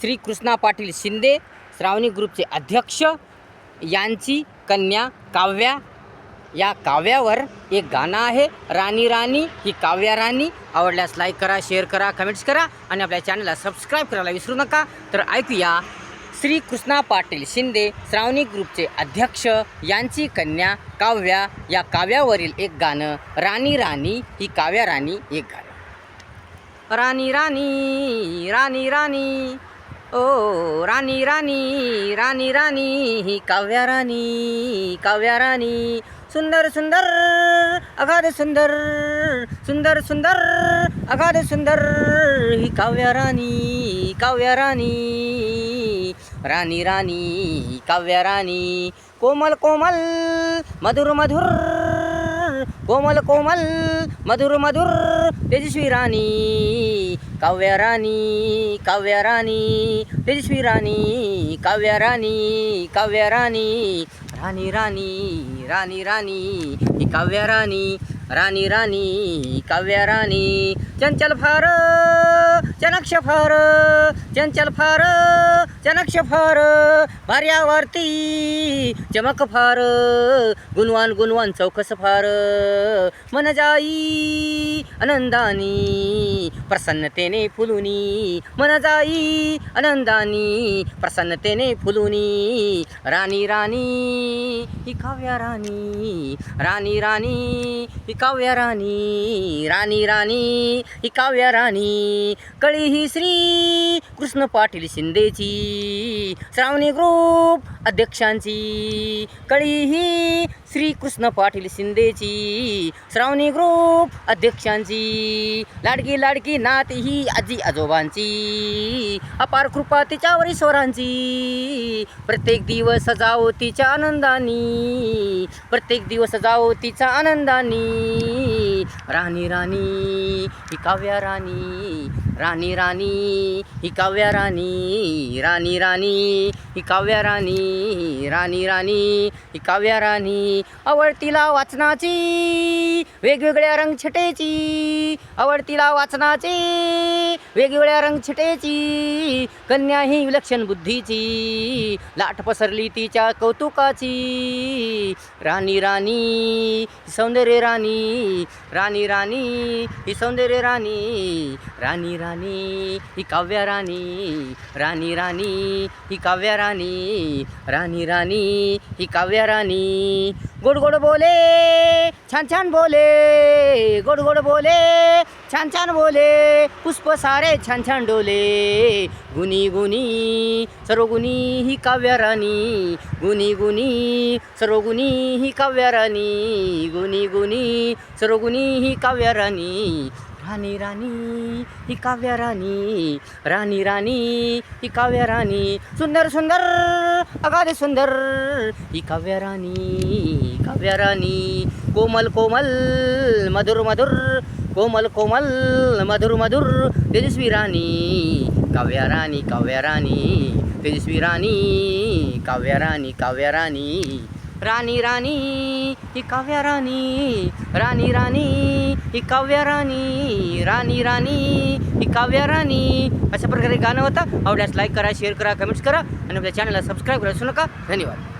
श्री कृष्णा पाटील शिंदे श्रावणी ग्रुपचे अध्यक्ष यांची कन्या काव्या. या काव्यावर एक गाणं आहे राणी राणी ही काव्या राणी. आवडल्यास लाईक करा शेअर करा कमेंट्स करा आणि आपल्या चॅनलला सबस्क्राईब करायला विसरू नका. तर ऐकूया श्री कृष्णा पाटील शिंदे श्रावणी ग्रुपचे अध्यक्ष यांची कन्या काव्या. या काव्यावरील एक गाणं राणी राणी ही काव्या राणी एक गाणं. राणी राणी राणी राणी. ओ राणी राणी राणी राणी ही काव्या राणी काव्या राणी. सुंदर सुंदर अगाध सुंदर सुंदर सुंदर अगाध सुंदर ही काव्या राणी काव्या राणी. राणी राणी काव्या राणी. कोमल कोमल मधुर मधुर कोमल कोमल मधुर मधुर तेजस्वी राणी. काव्या राणी काव्या राणी तेजस्वी राणी काव्या राणी काव्या राणी राणी राणी राणी राणी ही काव्या राणी राणी राणी काव्या राणी. चंचल फार चनक्ष फार चंचल फार चनक्ष फार भार्यावरती चमक फार गुणवान गुणवान चौकस फार. मन जाई आनंदानी प्रसन्नतेने फुलुनी. मन जाई आनंदानी प्रसन्नतेने फुलुनी. राणी राणी ही काव्या राणी. राणी राणी ही काव्या राणी. राणी राणी ही काव्या राणी. कळी ही श्री कृष्ण पाटील शिंदेची. श्रावणी ग्रुप अध्यक्षांची कळी ही श्रीकृष्ण पाटील शिंदेची श्रावणी ग्रुप अध्यक्षांची लाडकी लाडकी नात ही आजी आजोबांची अपार कृपा तिच्यावर ईश्वरांची प्रत्येक दिवस जाओ तिच्या आनंदानी प्रत्येक दिवस जाओ तिच्या आनंदानी राणी राणी ही काव्या राणी राणी राणी ही काव्या राणी राणी राणी ही काव्या राणी राणी राणी ही काव्या राणी. आवडतीला वाचनाची वेगवेगळ्या रंगछटेची आवडतीला वाचनाची वेगवेगळ्या रंगछटेची कन्या ही विलक्षण बुद्धीची लाट पसरली तिच्या कौतुकाची. राणी राणी सौंदर्य राणी राणी राणी ही सौंदर्य राणी राणी राणी ही काव्या राणी राणी राणी ही काव्या राणी राणी राणी ही काव्या राणी. गोड गोड बोले छान छान बोले गोड गोड बोले छान छान बोले पुष्प सारे छान छान डोले. गुनी गुनी सर्व गुणी ही काव्यराणी राणी. गुनी गुणी सर्व गुणी ही काव्यराणी राणी. गुनी गुणी सर्व गुणी ही काव्यराणी राणी राणी ही काव्य राणी. राणी राणी ही काव्य राणी. सुंदर सुंदर अगाध सुंदर ही काव्य राणी काव्य राणी. कोमल कोमल मधुर मधुर कोमल कोमल मधुर मधुर तेजस्वी राणी काव्या राणी काव्या राणी तेजस्वी राणी काव्या राणी काव्या राणी राणी राणी ही काव्या राणी राणी राणी ही काव्या राणी राणी राणी ही काव्या राणी. अशा प्रकारे गाणं होतं. आवडल्यास लाईक करा शेअर करा कमेंट्स करा आणि आपल्या चॅनलला सबस्क्राईब करा नका. धन्यवाद.